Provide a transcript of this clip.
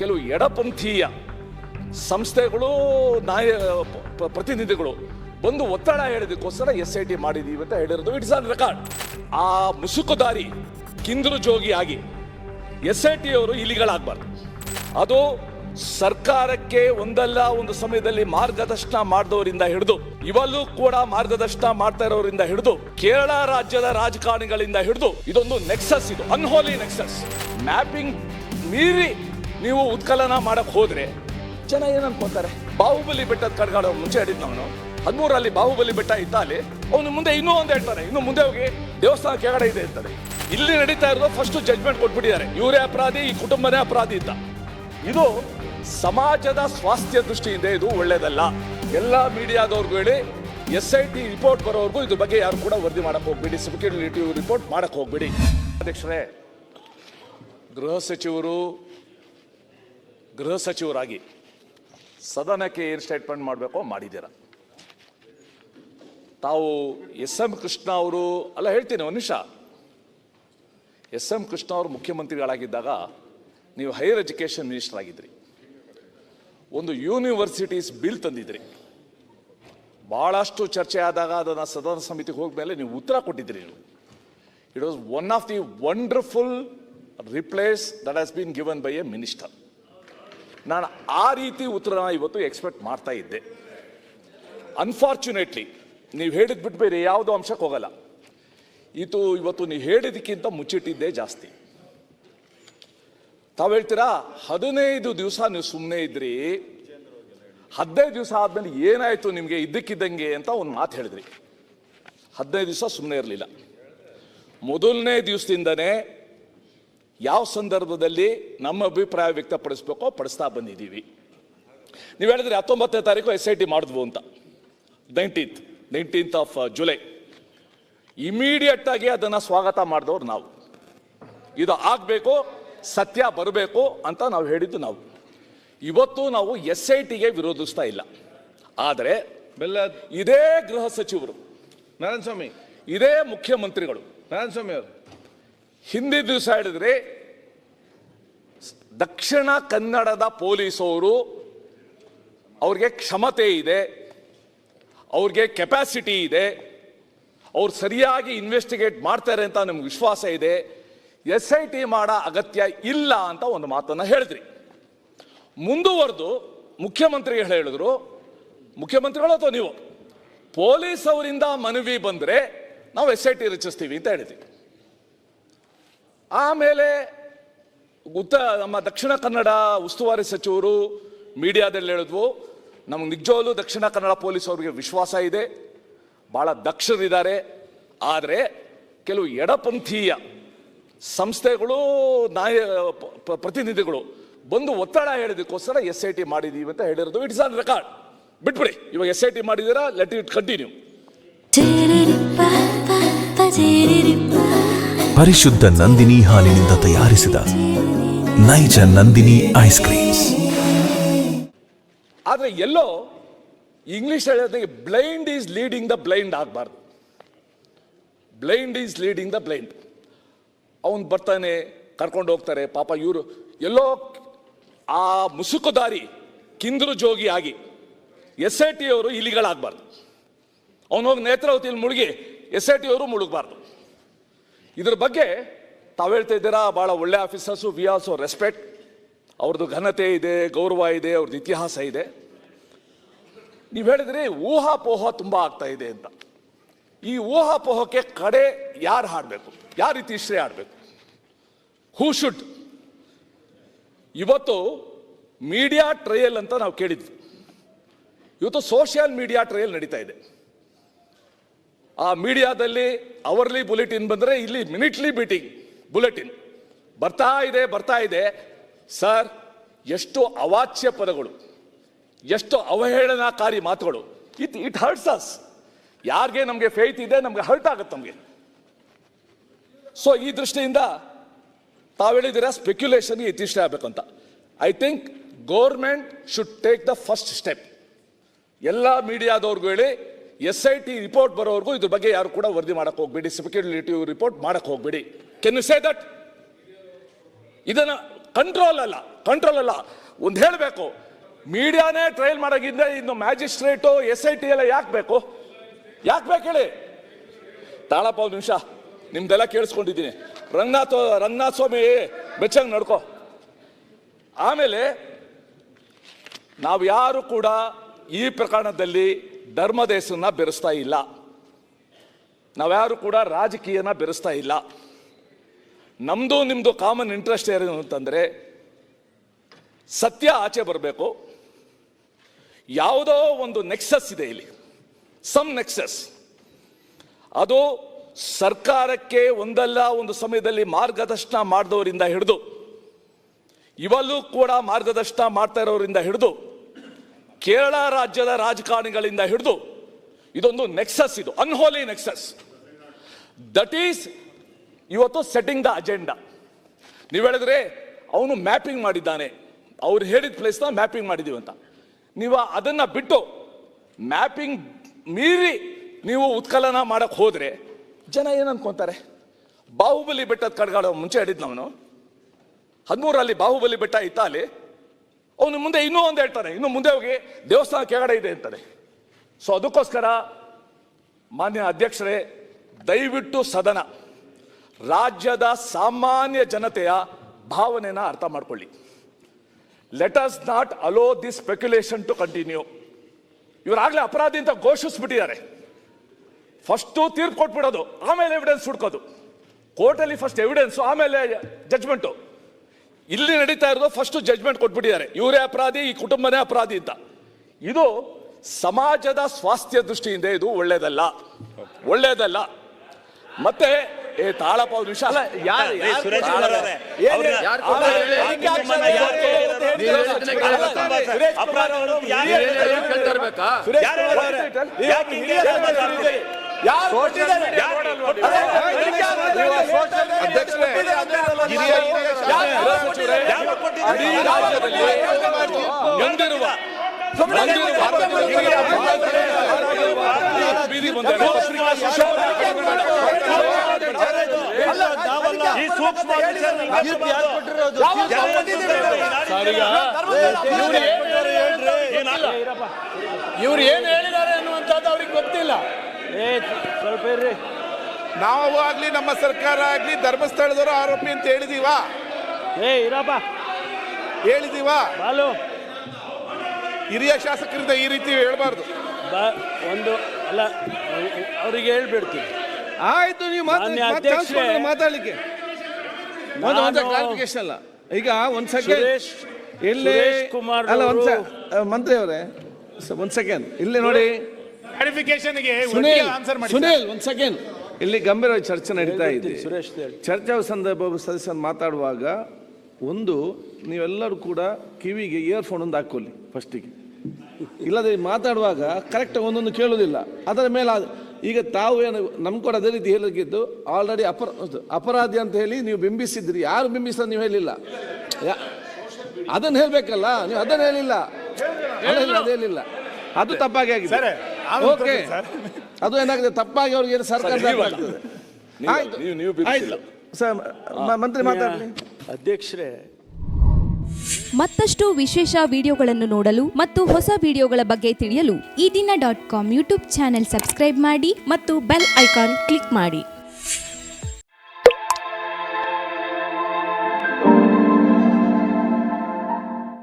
ಕೆಲವು ಎಡಪಂಥೀಯ ಸಂಸ್ಥೆಗಳು ನಾಯ ಪ್ರತಿನಿಧಿಗಳು ಬಂದು ಒತ್ತಡ ಹೇಳೋದಕ್ಕೋಸ್ಕರ ಎಸ್ ಐ ಟಿ ಮಾಡಿದೀವಿ ಅಂತ ಹೇಳಿರೋದು. ಇಟ್ಸ್ ಆನ್ ರೆಕಾರ್ಡ್ ಆ ಮುಸುಕುದಾರಿ ಕಿಂದ್ರು ಜೋಗಿ ಆಗಿ ಎಸ್ ಐ ಟಿ ಅವರು ಇಲಿಗಳಾಗಬಾರ್ದು. ಅದು ಸರ್ಕಾರಕ್ಕೆ ಒಂದಲ್ಲ, ಒಂದು ಸಮಯದಲ್ಲಿ ಮಾರ್ಗದರ್ಶನ ಮಾಡಿದವರಿಂದ ಹಿಡಿದು ಇವಲ್ಲೂ ಕೂಡ ಮಾರ್ಗದರ್ಶನ ಮಾಡ್ತಾ ಇರೋರಿಂದ ಹಿಡಿದು, ಕೇರಳ ರಾಜ್ಯದ ರಾಜಕಾರಣಿಗಳಿಂದ ಹಿಡಿದು, ಇದೊಂದು ನೆಕ್ಸಸ್ ಇದು ಅನ್ಹೋಲಿ ನೆಕ್ಸಸ್ ಮ್ಯಾಪಿಂಗ್ ಮೀರಿ ನೀವು ಉತ್ಕಲನ ಮಾಡಕ್ ಹೋದ್ರೆ ಜನ ಏನನ್ಕೊತಾರೆ ಬಾಹುಬಲಿ ಬೆಟ್ಟದ ಕಡ್ಗಾಡ ಮುಂಚೆ ಹೇಳಿದ್ ಹದಿಮೂರಲ್ಲಿ ಬಾಹುಬಲಿ ಬೆಟ್ಟ ಇದ್ದ ಅಲ್ಲಿ ಅವನು ಮುಂದೆ ಇನ್ನೂ ಒಂದು ಹೇಳ್ತಾರೆ. ಇನ್ನು ಮುಂದೆ ಹೋಗಿ ದೇವಸ್ಥಾನ ಕೆಳಗಡೆ ಇದೆ ಅಂತಾರೆ ಇಲ್ಲಿ ನಡೀತಾ ಇರೋದು ಫಸ್ಟ್ ಜಜ್ಮೆಂಟ್ ಕೊಟ್ಬಿಟ್ಟಿದ್ದಾರೆ. ಇವರೇ ಅಪರಾಧಿ, ಈ ಕುಟುಂಬನೇ ಅಪರಾಧಿ ಅಂತ. ಇದು ಸಮಾಜದ ಸ್ವಾಸ್ಥ್ಯ ದೃಷ್ಟಿಯಿಂದ ಇದು ಒಳ್ಳೇದಲ್ಲ. ಎಲ್ಲ ಮೀಡಿಯಾದವ್ರಿಗೂ ಹೇಳಿ, ಎಸ್ ಐ ಟಿ ರಿಪೋರ್ಟ್ ಬರೋವರೆಗೂ ಇದ್ರ ಬಗ್ಗೆ ಯಾರು ಕೂಡ ವರದಿ ಮಾಡಕ್ ಹೋಗ್ಬೇಡಿ. ಸ್ಪೆಕ್ಯುಲೇಟಿವ್ ರಿಪೋರ್ಟ್ ಮಾಡಕ್ ಹೋಗ್ಬೇಡಿ. ಅಧ್ಯಕ್ಷರೇ, ಗೃಹ ಸಚಿವರು ಗೃಹ ಸಚಿವರಾಗಿ ಸದನಕ್ಕೆ ಏನು ಸ್ಟೇಟ್ಮೆಂಟ್ ಮಾಡಬೇಕೋ ಮಾಡಿದ್ದೀರ. ತಾವು ಎಸ್ ಎಂ ಕೃಷ್ಣ ಅವರು, ಅಲ್ಲ ಹೇಳ್ತೀನಿ ಒಂದು ನಿಮಿಷ. ಎಸ್ ಎಂ ಕೃಷ್ಣ ಅವರು ಮುಖ್ಯಮಂತ್ರಿಗಳಾಗಿದ್ದಾಗ ನೀವು ಹೈಯರ್ ಎಜುಕೇಷನ್ ಮಿನಿಸ್ಟರ್ ಆಗಿದ್ರಿ. ಒಂದು ಯೂನಿವರ್ಸಿಟೀಸ್ ಬಿಲ್ ತಂದಿದ್ರಿ. ಭಾಳಷ್ಟು ಚರ್ಚೆ ಆದಾಗ ಅದನ್ನು ಸದನ ಸಮಿತಿಗೆ ಹೋದ್ಮೇಲೆ ನೀವು ಉತ್ತರ ಕೊಟ್ಟಿದ್ರಿ ನೀವು. It was one of the wonderful replies that has been given by a minister ನಾನು ಆ ರೀತಿ ಉತ್ತರನ ಇವತ್ತು ಎಕ್ಸ್ಪೆಕ್ಟ್ ಮಾಡ್ತಾ ಇದ್ದೆ. ಅನ್ಫಾರ್ಚುನೇಟ್ಲಿ ನೀವು ಹೇಳಿದ್ ಬಿಟ್ಟು ಬೇರೆ ಯಾವುದೋ ಅಂಶಕ್ಕೆ ಹೋಗಲ್ಲ. ಇದು ಇವತ್ತು ನೀವು ಹೇಳಿದಕ್ಕಿಂತ ಮುಚ್ಚಿಟ್ಟಿದ್ದೇ ಜಾಸ್ತಿ. ತಾವು ಹೇಳ್ತೀರಾ, ಹದಿನೈದು ದಿವಸ ನೀವು ಸುಮ್ಮನೆ ಇದ್ರಿ, ಹದಿನೈದು ದಿವಸ ಆದ್ಮೇಲೆ ಏನಾಯ್ತು ನಿಮಗೆ ಇದ್ದಕ್ಕಿದ್ದಂಗೆ ಅಂತ ಒಂದು ಮಾತು ಹೇಳಿದ್ರಿ. ಹದಿನೈದು ದಿವಸ ಸುಮ್ಮನೆ ಇರಲಿಲ್ಲ. ಮೊದಲನೇ ದಿವಸದಿಂದನೇ ಯಾವ ಸಂದರ್ಭದಲ್ಲಿ ನಮ್ಮ ಅಭಿಪ್ರಾಯ ವ್ಯಕ್ತಪಡಿಸ್ಬೇಕೋ ಪಡಿಸ್ತಾ ಬಂದಿದ್ದೀವಿ. ನೀವು ಹೇಳಿದ್ರೆ ಹತ್ತೊಂಬತ್ತನೇ ತಾರೀಕು ಎಸ್ ಐ ಟಿ ಮಾಡಿದ್ವು ಅಂತ. Nineteenth nineteenth of July. Immediate ಆಗಿ ಅದನ್ನು ಸ್ವಾಗತ ಮಾಡಿದವ್ರು ನಾವು. ಇದು ಆಗಬೇಕು ಸತ್ಯ ಬರಬೇಕು ಅಂತ ನಾವು ಹೇಳಿದ್ದು ನಾವು. ಇವತ್ತು ನಾವು ಎಸ್ ಐ ಟಿಗೆ ವಿರೋಧಿಸ್ತಾ ಇಲ್ಲ. ಆದರೆ ಬೆಲ್ಲ ಇದೇ ಗೃಹ ಸಚಿವರು ನಾರಾಯಣ ಸ್ವಾಮಿ ಇದೇ ಮುಖ್ಯಮಂತ್ರಿಗಳು ನಾರಾಯಣ ಸ್ವಾಮಿ ಅವರು. ಹಿಂದಿ ದಿವಸ ಹೇಳಿದ್ರೆ, ದಕ್ಷಿಣ ಕನ್ನಡದ ಪೊಲೀಸವರು ಅವ್ರಿಗೆ ಕ್ಷಮತೆ ಇದೆ, ಅವ್ರಿಗೆ ಕೆಪಾಸಿಟಿ ಇದೆ, ಅವ್ರು ಸರಿಯಾಗಿ ಇನ್ವೆಸ್ಟಿಗೇಟ್ ಮಾಡ್ತಾರೆ ಅಂತ ನಮ್ಗೆ ವಿಶ್ವಾಸ ಇದೆ, ಎಸ್ ಐ ಟಿ ಮಾಡೋ ಅಗತ್ಯ ಇಲ್ಲ ಅಂತ ಒಂದು ಮಾತನ್ನು ಹೇಳಿದ್ರಿ. ಮುಂದುವರೆದು ಮುಖ್ಯಮಂತ್ರಿಗಳು ಹೇಳಿದ್ರು, ಮುಖ್ಯಮಂತ್ರಿಗಳು ಅಥವಾ ನೀವು? ಪೊಲೀಸ್ ಅವರಿಂದ ಮನವಿ ಬಂದರೆ ನಾವು ಎಸ್ ಐ ಟಿ ರಚಿಸ್ತೀವಿ ಅಂತ ಹೇಳಿದ್ವಿ. ಆಮೇಲೆ ಉತ್ತ ನಮ್ಮ ದಕ್ಷಿಣ ಕನ್ನಡ ಉಸ್ತುವಾರಿ ಸಚಿವರು ಮೀಡಿಯಾದಲ್ಲಿ ಹೇಳಿದ್ವು, ನಮಗೆ ನಿಜವಾಗ್ಲೂ ದಕ್ಷಿಣ ಕನ್ನಡ ಪೊಲೀಸ್ ಅವರಿಗೆ ವಿಶ್ವಾಸ ಇದೆ ಭಾಳ ದಕ್ಷರಿದ್ದಾರೆ, ಆದರೆ ಕೆಲವು ಎಡಪಂಥೀಯ ಸಂಸ್ಥೆಗಳು, ನಾಯ ಪ್ರತಿನಿಧಿಗಳು ಬಂದು ಒತ್ತಡ ಹೇಳೋದಕ್ಕೋಸ್ಕರ ಎಸ್ ಐ ಟಿ ಮಾಡಿದೀವಿ ಅಂತ ಹೇಳಿರೋದು ಇಟ್ಸ್ ಆನ್ ರೆಕಾರ್ಡ್ ಬಿಟ್ಬಿಡಿ, ಇವಾಗ ಎಸ್ ಐ ಟಿ ಮಾಡಿದ್ದೀರಾ ಲೆಟ್ ಇಟ್ ಕಂಟಿನ್ಯೂ ಪರಿಶುದ್ಧ ನಂದಿನಿ ಹಾಲಿನಿಂದ ತಯಾರಿಸಿದ ನೈಜ ನಂದಿನಿ ಐಸ್ ಕ್ರೀಮ್ಸ್. ಆದರೆ ಎಲ್ಲೋ ಇಂಗ್ಲಿಷ್ ಹೇಳೋದಕ್ಕೆ blind is leading the blind ಆಗಬಾರ್ದು. Blind is leading the blind. ಅವನು ಬರ್ತಾನೆ, ಕರ್ಕೊಂಡು ಹೋಗ್ತಾರೆ, ಪಾಪ ಇವರು ಎಲ್ಲೋ ಆ ಮುಸುಕುದಾರಿ ಕಿಂದ್ರು ಜೋಗಿ ಆಗಿ ಎಸ್ ಐ ಟಿ ಅವರು ಇಲಿಗಳಾಗಬಾರ್ದು. ಅವನು ನೇತ್ರಾವತಿಯಲ್ಲಿ ಮುಳುಗಿ ಎಸ್ ಐ ಟಿ ಅವರು ಮುಳುಗಬಾರ್ದು. ಇದ್ರ ಬಗ್ಗೆ ತಾವು ಹೇಳ್ತಾ ಇದ್ದೀರಾ, ಭಾಳ ಒಳ್ಳೆ ಆಫೀಸರ್ಸು ವಿ ಆಲ್ಸೋ ರೆಸ್ಪೆಕ್ಟ್ ಅವ್ರದ್ದು ಘನತೆ ಇದೆ, ಗೌರವ ಇದೆ ಅವ್ರದ್ದು ಇತಿಹಾಸ ಇದೆ. ನೀವು ಹೇಳಿದ್ರಿ, ಊಹಾಪೋಹ ತುಂಬ ಆಗ್ತಾ ಇದೆ ಅಂತ. ಈ ಊಹಾಪೋಹಕ್ಕೆ ಕಡೆ ಯಾರು ಹಾಡಬೇಕು? ಯಾವ ರೀತಿ ಇಷ್ಟೇ ಆಡಬೇಕು ಹೂ ಶುಡ್ ಇವತ್ತು ಮೀಡಿಯಾ ಟ್ರಯಲ್ ಅಂತ ನಾವು ಕೇಳಿದ್ವಿ. ಇವತ್ತು ಸೋಷಿಯಲ್ ಮೀಡಿಯಾ ಟ್ರಯಲ್ ನಡೀತಾ ಇದೆ. ಆ ಮೀಡಿಯಾದಲ್ಲಿ ಅವರ್ಲಿ ಬುಲೆಟಿನ್ ಬಂದರೆ ಇಲ್ಲಿ ಮಿನಿಟ್ಲಿ ಬೀಟಿಂಗ್ ಬುಲೆಟಿನ್ ಬರ್ತಾ ಇದೆ ಬರ್ತಾ ಇದೆ. ಸರ್ ಎಷ್ಟು ಅವಾಚ್ಯ ಪದಗಳು, ಎಷ್ಟು ಅವಹೇಳನಕಾರಿ ಮಾತುಗಳು. ಇಟ್ ಇಟ್ ಹರ್ಟ್ಸ್ ಅಸ್ ಯಾರಿಗೆ ನಮಗೆ ಫೇತ್ ಇದೆ, ನಮಗೆ ಹರ್ಟ್ ಆಗುತ್ತೆ ನಮಗೆ. ಸೊ ಈ ದೃಷ್ಟಿಯಿಂದ ತಾವು ಹೇಳಿದ್ದೀರಾ ಸ್ಪೆಕ್ಯುಲೇಷನ್ಗೆ ಆಗಬೇಕು ಅಂತ. I think government should take the first step ಎಲ್ಲ ಮೀಡಿಯಾದವ್ರಿಗೂ ಹೇಳಿ ಎಸ್ ಐ ಟಿ ರಿಪೋರ್ಟ್ ಬರೋವರೆಗೂ ಇದ್ರ ಬಗ್ಗೆ ಯಾರು ಕೂಡ ವರದಿ ಮಾಡಕ್ ಹೋಗ್ಬೇಡಿ. ಸ್ಪೆಕ್ಯುಲೇಟಿವ್ ರಿಪೋರ್ಟ್ ಮಾಡಕ್ಕೆ ಹೋಗ್ಬೇಡಿ. ಕೆನ್ ಯು ಸೇ ದಟ್ ಇದನ್ನ ಕಂಟ್ರೋಲ್ ಅಲ್ಲ ಕಂಟ್ರೋಲ್ ಅಲ್ಲ. ಒಂದು ಹೇಳಬೇಕು. ಮೀಡಿಯಾನೇ ಟ್ರಯಲ್ ಮಾಡೋಗಿದ್ದ ಇನ್ನು ಮ್ಯಾಜಿಸ್ಟ್ರೇಟು ಎಸ್ ಐ ಟಿ ಎಲ್ಲ ಯಾಕೆ ಬೇಕು? ಯಾಕೆ ಬೇಕು ಹೇಳಿ? ತಾಳಪ್ಪ ಒಂದು ನಿಮಿಷ. ನಿಮ್ದೆಲ್ಲ ಕೇಳಿಸ್ಕೊಂಡಿದ್ದೀನಿ. ರಂಗನಾಥ ರಂಗನಾಥ ಸ್ವಾಮಿ ಬೆಚ್ಚಂಗೆ ನಡ್ಕೋ. ಆಮೇಲೆ, ನಾವು ಯಾರು ಕೂಡ ಈ ಪ್ರಕರಣದಲ್ಲಿ ಧರ್ಮದೇಶನ ಬೆರೆಸ್ತಾ ಇಲ್ಲ. ನಾವ್ಯಾರು ಕೂಡ ರಾಜಕೀಯನ ಬೆರೆಸ್ತಾ ಇಲ್ಲ. ನಮ್ಮದು ನಿಮ್ಮದು ಕಾಮನ್ ಇಂಟ್ರೆಸ್ಟ್ ಏನು ಅಂತಂದರೆ ಸತ್ಯ ಆಚೆ ಬರಬೇಕು. ಯಾವುದೋ ಒಂದು ನೆಕ್ಸಸ್ ಇದೆ ಇಲ್ಲಿ. ಸಮ್ ನೆಕ್ಸಸ್ ಅದು ಸರ್ಕಾರಕ್ಕೆ ಒಂದಲ್ಲ ಒಂದು ಸಮಯದಲ್ಲಿ ಮಾರ್ಗದರ್ಶನ ಮಾಡಿದವರಿಂದ ಹಿಡಿದು ಇವಲ್ಲೂ ಕೂಡ ಮಾರ್ಗದರ್ಶನ ಮಾಡ್ತಾ ಇರೋರಿಂದ ಹಿಡಿದು ಕೇರಳ ರಾಜ್ಯದ ರಾಜಕಾರಣಿಗಳಿಂದ ಹಿಡಿದು ಇದೊಂದು ನೆಕ್ಸಸ್ ಇದು ಅನ್ಹೋಲಿ ನೆಕ್ಸಸ್ ದಟ್ ಈಸ್ ಇವತ್ತು ಸೆಟ್ಟಿಂಗ್ ದ ಅಜೆಂಡಾ ನೀವು ಹೇಳಿದ್ರೆ ಅವನು ಮ್ಯಾಪಿಂಗ್ ಮಾಡಿದ್ದಾನೆ. ಅವ್ರು ಹೇಳಿದ ಪ್ಲೇಸ್ನ ಮ್ಯಾಪಿಂಗ್ ಮಾಡಿದೀವಿ ಅಂತ. ನೀವು ಅದನ್ನ ಬಿಟ್ಟು ಮ್ಯಾಪಿಂಗ್ ಮೀರಿ ನೀವು ಉತ್ಕಲನ ಮಾಡಕ್ ಹೋದರೆ ಜನ ಏನು ಬಾಹುಬಲಿ ಬೆಟ್ಟದ ಕಡ್ಗಾಡೋ ಮುಂಚೆ ಹೇಳಿದ್ನವನು ಹದಿಮೂರಲ್ಲಿ ಬಾಹುಬಲಿ ಬೆಟ್ಟ ಇತ್ತ ಅಲ್ಲಿ ಅವನು ಮುಂದೆ ಇನ್ನೂ ಒಂದು ಹೇಳ್ತಾನೆ, ಇನ್ನು ಮುಂದೆ ಹೋಗಿ ದೇವಸ್ಥಾನ ಕೆಳಗಡೆ ಇದೆ ಅಂತಾನೆ. ಸೊ ಅದಕ್ಕೋಸ್ಕರ ಮಾನ್ಯ ಅಧ್ಯಕ್ಷರೇ, ದಯವಿಟ್ಟು ಸದನ, ರಾಜ್ಯದ ಸಾಮಾನ್ಯ ಜನತೆಯ ಭಾವನೆನ ಅರ್ಥ ಮಾಡ್ಕೊಳ್ಳಿ. Let us not allow this speculation to continue ಇವರಾಗಲೇ ಅಪರಾಧಿ ಅಂತ ಘೋಷಿಸ್ಬಿಟ್ಟಿದ್ದಾರೆ. ಫಸ್ಟು ತೀರ್ಪು ಕೊಟ್ಬಿಡೋದು, ಆಮೇಲೆ ಎವಿಡೆನ್ಸ್ ಹುಡ್ಕೋದು. ಕೋರ್ಟಲ್ಲಿ ಫಸ್ಟ್ ಎವಿಡೆನ್ಸು ಆಮೇಲೆ ಜಜ್ಮೆಂಟು ಇಲ್ಲಿ ನಡೀತಾ ಇರೋದು ಫಸ್ಟ್ ಜಜ್ಮೆಂಟ್ ಕೊಟ್ಬಿಟ್ಟಿದ್ದಾರೆ. ಇವರೇ ಅಪರಾಧಿ ಈ ಕುಟುಂಬನೇ ಅಪರಾಧಿ ಅಂತ. ಇದು ಸಮಾಜದ ಸ್ವಾಸ್ಥ್ಯ ದೃಷ್ಟಿಯಿಂದ ಇದು ಒಳ್ಳೇದಲ್ಲ. ಒಳ್ಳೇದಲ್ಲ. ಮತ್ತೆ ಏ ತಾಳಪ್ಪ ಅವ್ರ ವಿಷಯ ಆಮೇಲೆ ನೊಂದಿರುವ. ಈ ಸೂಕ್ಷ್ಮ ಇವ್ರು ಏನು ಹೇಳಿದ್ದಾರೆ ಅನ್ನುವಂಥದ್ದು ಅವ್ರಿಗೆ ಗೊತ್ತಿಲ್ಲ ಸ್ವಲ್ಪ ಇರ್ರಿ. ನಾವು ಆಗ್ಲಿ ನಮ್ಮ ಸರ್ಕಾರ ಆಗ್ಲಿ ಧರ್ಮಸ್ಥಳದವರು ಆರೋಪಿ ಅಂತ ಹೇಳಿದೀವಾ? ಏ ಇರಪ್ಪ. ಹೇಳಿದೀವಾ? ಬಾಲು. ಹಿರಿಯ ಶಾಸಕರಿಂದ ಈ ರೀತಿ ಹೇಳ್ಬಾರ್ದು. ಬಾ ಒಂದು ಅಲ್ಲ ಅವರಿಗೆ ಹೇಳ್ಬಿಡ್ತೀವಿ ಆಯ್ತು ನೀವು ಮಾನ್ಯ ಅಧ್ಯಕ್ಷರೇ, ಮಾತಾಡ್ಲಿಕ್ಕೆ. ಒಂದು ಒಂದು ನಾನು- ಕ್ಲಾರಿಫಿಕೇಶನ್ ಅಲ್ಲ. ಈಗ ಒಂದ್ ಸೆಕೆಂಡ್ ಸುರೇಶ್ ಇಲ್ಲಿ ಸುರೇಶ್ ಕುಮಾರ್ ಅಲ್ಲ ಒಂದ್ ಸೆ- ಮಂತ್ರಿ ಅವರೇ ಒಂದ್ ಸೆಕೆಂಡ್ ಇಲ್ಲಿ ನೋಡಿ. ಕ್ಲಾರಿಫಿಕೇಶನ್ಗೆ ಆನ್ಸರ್ ಮಾಡಿ ಸುನಿಲ್ ಒಂದು ಸೆಕೆಂಡ್ ಇಲ್ಲಿ ಗಂಭೀರವಾಗಿ ಚರ್ಚೆ ನಡೀತಾ ಇದೆ. ಚರ್ಚಾ ಸಂದರ್ಭ ಸದಸ್ಯರು ಮಾತಾಡುವಾಗ ಒಂದು ನೀವೆಲ್ಲರೂ ಕೂಡ ಕಿವಿಗೆ ಇಯರ್ಫೋನ್ ಒಂದು ಹಾಕೊಳ್ಳಿ ಫಸ್ಟಿಗೆ ಇಲ್ಲದೆ ಮಾತಾಡುವಾಗ ಕರೆಕ್ಟ್ ಒಂದೊಂದು ಕೇಳೋದಿಲ್ಲ ಅದರ ಮೇಲೆ ಈಗ ತಾವು ಏನು ನಮ್ಮ ಕೂಡ ಅದೇ ರೀತಿ ಹೇಳಿದ್ದು ಆಲ್ರೆಡಿ ಅಪರ ಅಪರಾಧಿ ಅಂತ ಹೇಳಿ ನೀವು ಬಿಂಬಿಸಿದ್ರಿ. ಯಾರು ಬಿಂಬಿಸ ನೀವು ಹೇಳಿಲ್ಲ. ಅದನ್ನು ಹೇಳಬೇಕಲ್ಲ ನೀವು ಅದನ್ನು ಹೇಳಿಲ್ಲ. ಹೇಳಿಲ್ಲ ಅದು ಹೇಳಿಲ್ಲ. ಅದು ತಪ್ಪಾಗಿ ಆಗಿದೆ. Okay sir. ಅದು ಏನಾಗಿದೆ? ತಪ್ಪಾಗಿ ಅವ್ರಿಗೆ ಏನು ಸರ್ಕಾರ ಸರ್, ನೀವು- ಆಯ್ತು. ನೀವು- ನೀವು ಆಯ್ತು. ಸರ್ ಮ- ಮಂತ್ರಿ ಮಾತಾಡಲಿ. ಅಧ್ಯಕ್ಷರೇ. ಮತ್ತಷ್ಟು ವಿಶೇಷ ವಿಡಿಯೋಗಳನ್ನು ನೋಡಲು ಮತ್ತು ಹೊಸ ವಿಡಿಯೋಗಳ ಬಗ್ಗೆ ತಿಳಿಯಲು Ee Dina dot com YouTube channel subscribe ಮಾಡಿ ಮತ್ತು ಬೆಲ್ ಐಕಾನ್ ಕ್ಲಿಕ್ ಮಾಡಿ.